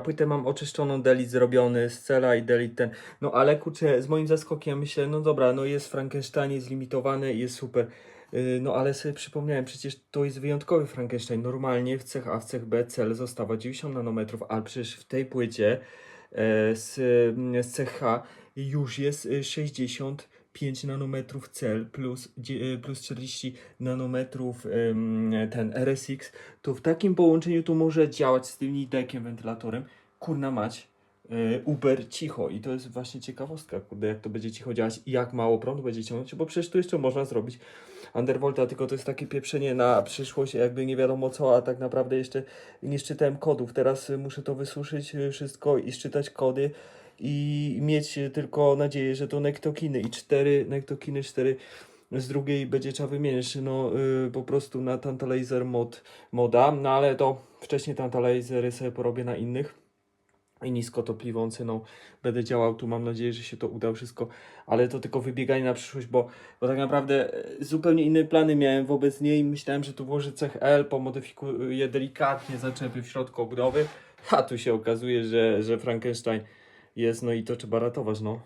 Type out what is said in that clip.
płytę mam oczyszczoną, delit zrobiony z i delit ten. No ale kurczę, z moim zaskokiem myślę, no dobra, no jest Frankenstein, jest limitowany, jest super. Y, no ale sobie przypomniałem, przecież to jest wyjątkowy Frankenstein. Normalnie w cech A, w cech B cel zostawa 90 nanometrów, ale przecież w tej płycie e, z, mm, z już jest y, 60 5 nanometrów cel plus, e, plus 40 nanometrów ten RSX, to w takim połączeniu to może działać z tym nidekiem wentylatorem. Kurna mać, e, Uber cicho. I to jest właśnie ciekawostka, kurde, jak to będzie cicho działać i jak mało prądu będzie ciągnąć, bo przecież tu jeszcze można zrobić undervolta, tylko to jest takie pieprzenie na przyszłość, jakby nie wiadomo co, a tak naprawdę jeszcze nie szczytałem kodów, teraz muszę to wysuszyć e, wszystko i szczytać kody, i mieć y, tylko nadzieję, że to nektokiny. I cztery nektokiny, cztery z drugiej będzie trzeba wymienić, no y, po prostu na Tantalizer mod, moda, no ale to wcześniej Tantalizery sobie porobię na innych. I niskotopliwą ceną będę działał, tu mam nadzieję, że się to uda wszystko, ale to tylko wybieganie na przyszłość, bo, bo tak naprawdę e, zupełnie inne plany miałem wobec niej, myślałem, że tu włożę cech L, pomodyfikuję delikatnie zaczepy w środku obudowy, a tu się okazuje, że, że Frankenstein jest, no i to trzeba ratować, no.